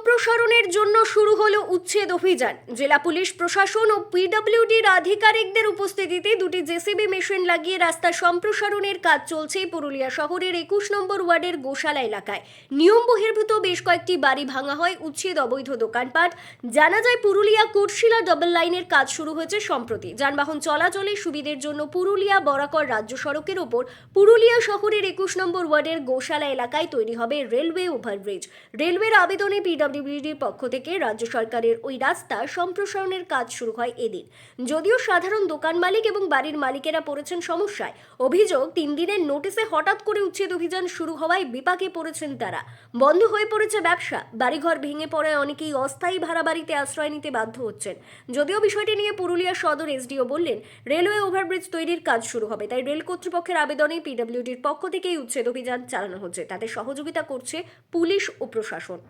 সম্প্রসারণের জন্য শুরু হলো উচ্ছেদ অভিযান। জেলা পুলিশ, প্রশাসন ও পিডব্লিউডির আধিকারিকদের উপস্থিতিতে দুটি জেসিবি মেশিন লাগিয়ে রাস্তা সম্প্রসারণের কাজ চলছে পুরুলিয়া শহরের একুশ নম্বর ওয়ার্ডের গোশালা এলাকায়। নিয়ম বহির্ভূত বেশ কয়েকটি বাড়ি ভাঙা হয়, উচ্ছেদ অবৈধ দোকানপাট। জানা যায়, পুরুলিয়া কুটশিলা ডাবল লাইনের কাজ শুরু হয়েছে সম্প্রতি। যানবাহন চলাচলের সুবিধের জন্য পুরুলিয়া বরাকর রাজ্য সড়কের ওপর পুরুলিয়া শহরের একুশ নম্বর ওয়ার্ডের গোশালা এলাকায় তৈরি হবে রেলওয়ে ওভারব্রিজ। রেলওয়ের আবেদনে পিডব্লিউডির পক্ষ থেকে রাজ্য সরকারের ওই রাস্তা সম্প্রসারণের কাজ শুরু হয় এদিন। যদিও সাধারণ দোকান মালিক এবং বাড়ির মালিকেরা পড়েছেন সমস্যায়, অভিযোগ তিন দিনের নোটিশে হঠাৎ করে উচ্ছেদ অভিযান শুরু হওয়ায় বিপাকে পড়েছেন তারা। বন্ধ হয়ে পড়েছে ব্যবসা, বাড়িঘর ভেঙে পড়ায় অনেকেই অস্থায়ী ভাড়া বাড়িতে আশ্রয় নিতে বাধ্য হচ্ছেন। যদিও বিষয়টি নিয়ে পুরুলিয়া সদর এসডিও বললেন, রেলওয়ে ওভারব্রিজ তৈরির কাজ শুরু হবে, তাই রেল কর্তৃপক্ষের আবেদনে পিডব্লিউডির পক্ষ থেকেই উচ্ছেদ অভিযান চালানো হচ্ছে। তাতে সহযোগিতা করছে পুলিশ ও প্রশাসন।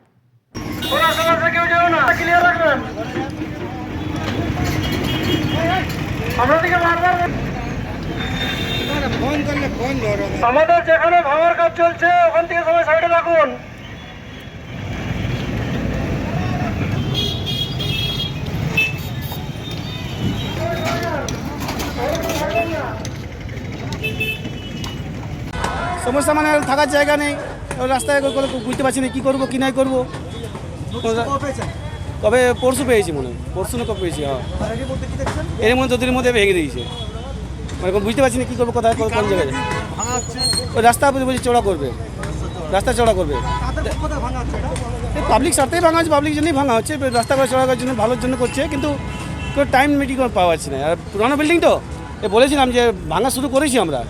কেউ রাখবেন। আমাদের যেখানে ভাঙার কাজ চলছে, ওখান থেকে সবাই সাইডে রাখুন। সমস্যা মানে থাকার জায়গা নেই। রাস্তায় বুঝতে পারছি না, কী করব, কী নাই করব? কবে পরশু পেয়েছি মনে হয়। পরশু না কবে পেয়েছি হ্যাঁ। এর মধ্যে দুদিনের মধ্যে ভেঙে দিয়েছে। মানে বুঝতে পারছি না কী করব কোথায় কোন জায়গায়। ওই রাস্তা বলছি চড়া করবে। রাস্তা চড়া করবে। পাবলিক স্বার্থেই ভাঙা হচ্ছে পাবলিক জন্যই ভাঙা হচ্ছে। রাস্তা করে চড়া করার জন্য ভালোর জন্য করছে কিন্তু কেউ টাইম মিটিং পাওয়া যাচ্ছে না। আর পুরানো বিল্ডিং তো? এ বলেছিলাম যে ভাঙা শুরু করেছি আমরা।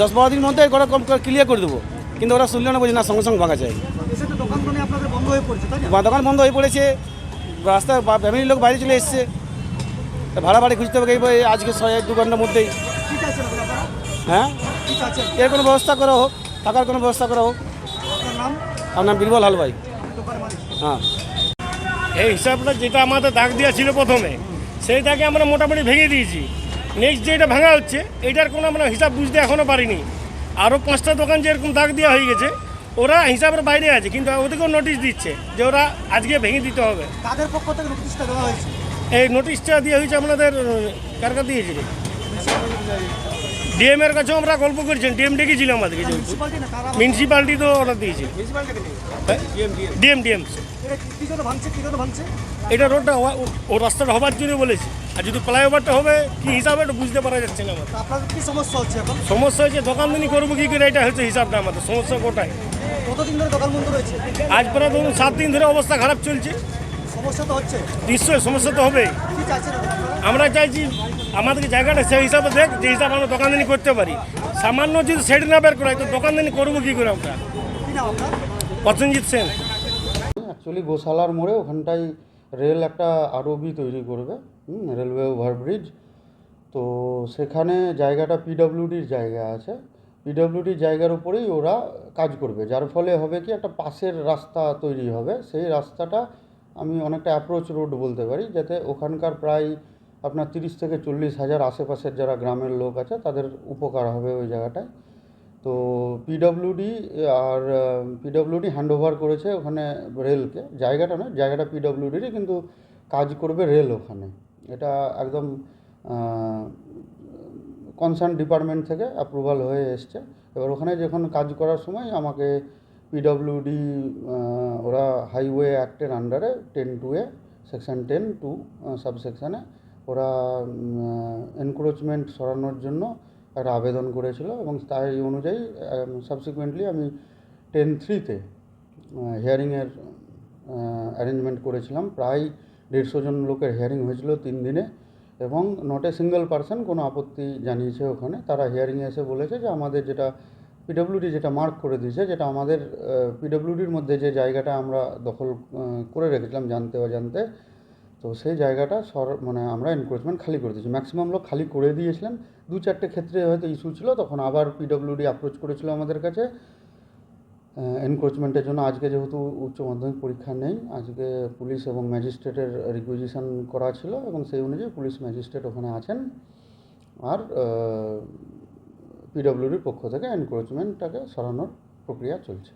দশ বারো দিন মধ্যে করা ক্লিয়ার করে দেবো। কিন্তু ওরা শুনলো না বলছে না সঙ্গে সঙ্গে ভাঙা বা- দোকান বন্ধ হয়ে পড়েছে রাস্তা ফ্যামিলির লোক বাইরে চলে এসছে। ভাড়া বাড়ি খুঁজতে হবে এই এই আজকে ছয় দু ঘণ্টার মধ্যেই। হ্যাঁ? এর কোনো ব্যবস্থা করা হোক থাকার কোনো ব্যবস্থা করা হোক। আমার নাম বীরবল হালভাই হ্যাঁ। এই হিসাবটা যেটা আমাদের দাগ দেওয়া ছিল প্রথমে সেই সেইটাকে আমরা মোটামুটি ভেঙে দিয়েছি। নেক্সট যেটা ভাঙা হচ্ছে এটার কোনো আমরা হিসাব বুঝতে এখনও পারিনি। আরও পাঁচটা দোকান যেরকম দাগ দেওয়া হয়ে গেছে ওরা হিসাবের বাইরে আছে কিন্তু ওদেরকেও নোটিশ দিচ্ছে যে ওরা আজকে ভেঙে দিতে হবে। তাদের পক্ষ থেকে নোটিশটা দেওয়া হয়েছে? এই নোটিশটা দেওয়া হয়েছে আপনাদের কার কাছে দিয়েছে ডিএম এর কাছেও আমরা গল্প করেছেন ডিএম ডেকেছিলাম আমাদেরকে মিউনিসিপালিটি তো অর্ডার দিয়েছে। ডিএম ডিএম এটা ভাঙছে? এটা রোডটা ও- ও রাস্তাটা হবার জন্য বলেছি। আর যদি ফ্লাইওভারটা হবে কি হিসাবে এটা বুঝতে পারা যাচ্ছে না আমার আপনাদের কি সমস্যা হচ্ছে এখন? সমস্যা হচ্ছে দোকানদানি করব কি করে এটা হচ্ছে হিসাবটা আমাদের সমস্যা কোটায় কতদিন ধরে দোকান বন্ধ রয়েছে? আজ প্রায় ধরুন সাত দিন ধরে অবস্থা খারাপ চলছে। সমস্যা তো হচ্ছে। নিশ্চয়ই সমস্যা তো হবে আমরা চাইছি আমাদেরকে জায়গাটা সেই হিসাবে দেখ যে হিসাবে আমরা দোকানদানি করতে পারি। সামান্য যদি সেট না বের করা হয় তো দোকানদানি করব কি করে আমরা? প্রসেনজিৎ সেন। অ্যাকচুয়ালি গোশালার মোড়ে ওখানটায় রেল একটা আরবি তৈরি করবে। Railway overbridge. তো সেখানে জায়গাটা পিডব্লিউডির জায়গা আছে। পিডব্লিউডির জায়গার উপরেই ওরা কাজ করবে। যার ফলে হবে কি, একটা পাশের রাস্তা তৈরি হবে। সেই রাস্তাটা আমি অনেকটা অ্যাপ্রোচ রোড বলতে পারি, যাতে ওখানকার প্রায় আপনার তিরিশ থেকে চল্লিশ হাজার আশেপাশের যারা গ্রামের লোক আছে, তাদের উপকার হবে ওই জায়গাটায়। তো পিডব্লিউডি আর, পিডব্লিউডি হ্যান্ড ওভার করেছে ওখানে রেলকে। জায়গাটা নয়, জায়গাটা পিডব্লিউডিরই, কিন্তু কাজ করবে রেল ওখানে। এটা একদম কনসার্ন ডিপার্টমেন্ট থেকে অ্যাপ্রুভাল হয়ে এসছে। এবার ওখানে যখন কাজ করার সময় আমাকে পিডব্লিউডি ওরা হাইওয়ে অ্যাক্টের আন্ডারে ten two A section ten two সাবসেকশানে ওরা এনক্রোচমেন্ট সরানোর জন্য একটা আবেদন করেছিল এবং তাই অনুযায়ী সাবসিকুয়েন্টলি আমি টেন থ্রিতে হিয়ারিংয়ের অ্যারেঞ্জমেন্ট করেছিলাম। প্রায় দেড়শো জন লোকের হিয়ারিং হয়েছিল তিন দিনে এবং নট এ সিঙ্গেল পার্সন কোনো আপত্তি জানিয়েছে ওখানে। তারা হিয়ারিংয়ে এসে বলেছে যে আমাদের যেটা পিডব্লিউডি যেটা মার্ক করে দিয়েছে যেটা আমাদের পিডব্লিউডির মধ্যে যে জায়গাটা আমরা দখল করে রেখেছিলাম জানতে অজান্তে, তো সেই জায়গাটা সর মানে আমরা এনক্রোচমেন্ট খালি করে দিয়েছি। ম্যাক্সিমাম লোক খালি করে দিয়েছিলেন। দু চারটে ক্ষেত্রে হয়তো ইস্যু ছিল, তখন আবার পিডব্লিউডি অ্যাপ্রোচ করেছিল আমাদের কাছে। এনক্রোচমেন্টের জন্য আজকে যেহেতু উচ্চ মাধ্যমিক পরীক্ষা নেই, আজকে পুলিশ এবং ম্যাজিস্ট্রেটের রিকুইজিশন করা ছিল এবং সেই অনুযায়ী পুলিশ ম্যাজিস্ট্রেট ওখানে আছেন। আর পিডব্লিউডির পক্ষ থেকে এনক্রোচমেন্টটাকে সরানোর প্রক্রিয়া চলছে।